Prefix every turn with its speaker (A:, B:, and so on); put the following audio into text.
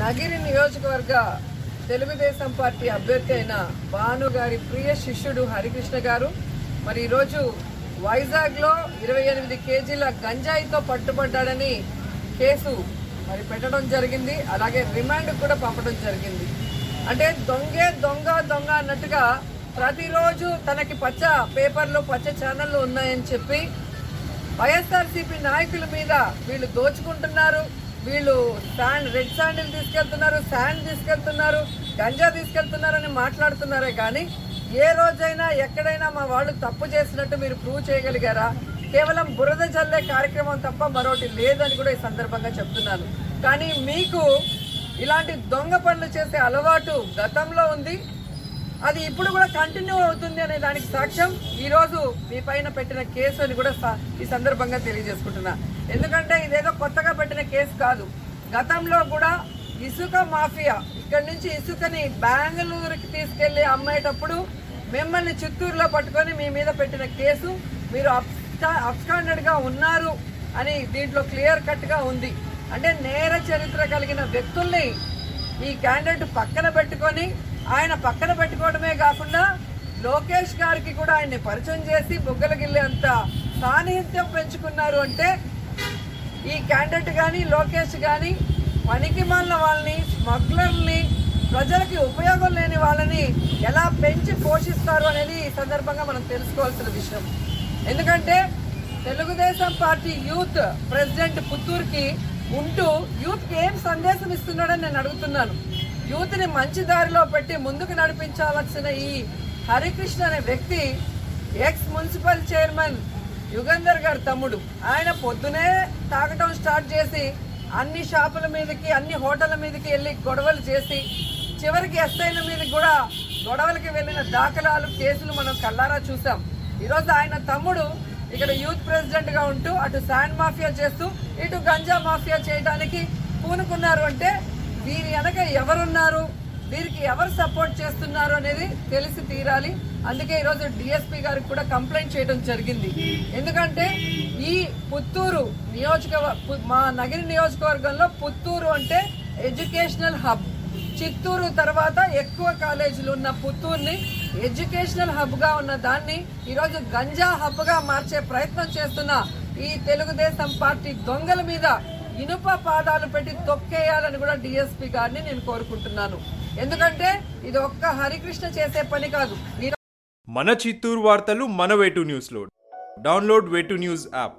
A: నగిరి నియోజకవర్గ తెలుగుదేశం పార్టీ అభ్యర్థి అయిన భాను గారి ప్రియ శిష్యుడు హరికృష్ణ గారు. మరి ఈరోజు వైజాగ్లో ఇరవై ఎనిమిది కేజీల గంజాయితో పట్టుబడ్డాడని కేసు మరి పెట్టడం జరిగింది. అలాగే రిమాండ్ కూడా పంపడం జరిగింది. అంటే దొంగే దొంగ దొంగ అన్నట్టుగా ప్రతిరోజు తనకి పచ్చ పేపర్లు పచ్చ ఛానళ్ళు ఉన్నాయని చెప్పి వైఎస్ఆర్సీపీ నాయకుల మీద వీళ్ళు దోచుకుంటున్నారు. వీళ్ళు శాండ్ రెడ్ శాండిల్ తీసుకెళ్తున్నారు శాండ్ తీసుకెళ్తున్నారు గంజా తీసుకెళ్తున్నారని మాట్లాడుతున్నారే కానీ ఏ రోజైనా ఎక్కడైనా మా వాళ్ళు తప్పు చేసినట్టు మీరు ప్రూవ్ చేయగలిగారా? కేవలం బురద చల్లే కార్యక్రమం తప్ప మరొకటి లేదని కూడా ఈ సందర్భంగా చెప్తున్నాను. కానీ మీకు ఇలాంటి దొంగ పనులు చేసే అలవాటు గతంలో ఉంది. అది ఇప్పుడు కూడా కంటిన్యూ అవుతుంది అనే దానికి సాక్ష్యం ఈరోజు మీ పైన పెట్టిన కేసు అని కూడా ఈ సందర్భంగా తెలియజేసుకుంటున్నా. ఎందుకంటే ఇదేదో కొత్తగా పెట్టిన కేసు కాదు. గతంలో కూడా ఇసుక మాఫియా ఇక్కడి నుంచి ఇసుకని బెంగళూరుకి తీసుకెళ్ళి అమ్మేటప్పుడు మిమ్మల్ని చిత్తూరులో పట్టుకొని మీ మీద పెట్టిన కేసు మీరు అబ్స్కాండెడ్ ఉన్నారు అని దీంట్లో క్లియర్ కట్గా ఉంది. అంటే నేర చరిత్ర కలిగిన వ్యక్తుల్ని ఈ క్యాండిడేట్ పక్కన పెట్టుకొని ఆయన పక్కన పెట్టుకోవడమే కాకుండా లోకేష్ గారికి కూడా ఆయన్ని పరిచయం చేసి బుగ్గలగిల్లి అంత సాన్నిహిత్యం పెంచుకున్నారు అంటే ఈ క్యాండిడేట్ కానీ లోకేష్ కానీ పనికి మాలిన వాళ్ళని స్మగ్లర్ని ప్రజలకి ఉపయోగం లేని వాళ్ళని ఎలా పెంచి పోషిస్తారు అనేది ఈ సందర్భంగా మనం తెలుసుకోవాల్సిన విషయం. ఎందుకంటే తెలుగుదేశం పార్టీ యూత్ ప్రెసిడెంట్ పుత్తూరుకి ఉంటూ యూత్కి ఏం సందేశం ఇస్తున్నాడని నేను అడుగుతున్నాను. యూత్ని మంచి దారిలో పెట్టి ముందుకు నడిపించాల్సిన ఈ హరికృష్ణ అనే వ్యక్తి ఎక్స్ మున్సిపల్ చైర్మన్ యుగంధర్ గారి తమ్ముడు. ఆయన పొద్దునే తాగటం స్టార్ట్ చేసి అన్ని షాపుల మీదకి అన్ని హోటళ్ళ మీదకి వెళ్ళి గొడవలు చేసి చివరికి ఎస్ఐల మీదకి కూడా గొడవలకి వెళ్ళిన దాఖలాలు కేసులు మనం కల్లారా చూసాం. ఈరోజు ఆయన తమ్ముడు ఇక్కడ యూత్ ప్రెసిడెంట్గా ఉంటూ అటు శాండ్ మాఫియా చేస్తూ ఇటు గంజా మాఫియా చేయడానికి పూనుకున్నారు అంటే వీరి వెనక ఎవరున్నారు? వీరికి ఎవరు సపోర్ట్ చేస్తున్నారు అనేది తెలిసి తీరాలి. అందుకే ఈరోజు డిఎస్పీ గారికి కూడా కంప్లైంట్ చేయడం జరిగింది. ఎందుకంటే ఈ పుత్తూరు నియోజక మా నగిరి నియోజకవర్గంలో పుత్తూరు అంటే ఎడ్యుకేషనల్ హబ్. చిత్తూరు తర్వాత ఎక్కువ కాలేజీలు ఉన్న పుత్తూరుని ఎడ్యుకేషనల్ హబ్గా ఉన్న దాన్ని ఈరోజు గంజా హబ్గా మార్చే ప్రయత్నం చేస్తున్న ఈ తెలుగుదేశం పార్టీ దొంగల మీద ఇనుప పాదాలు పెట్టి తొక్కేయాలని కూడా డిఎస్పీ గారిని నేను కోరుకుంటున్నాను. ఎందుకంటే ఇది ఒక్క హరికృష్ణ చేసే పని కాదు.
B: మన చిత్తూరు వార్తలు మన వేటు న్యూస్లో డౌన్లోడ్ వేటు న్యూస్ యాప్.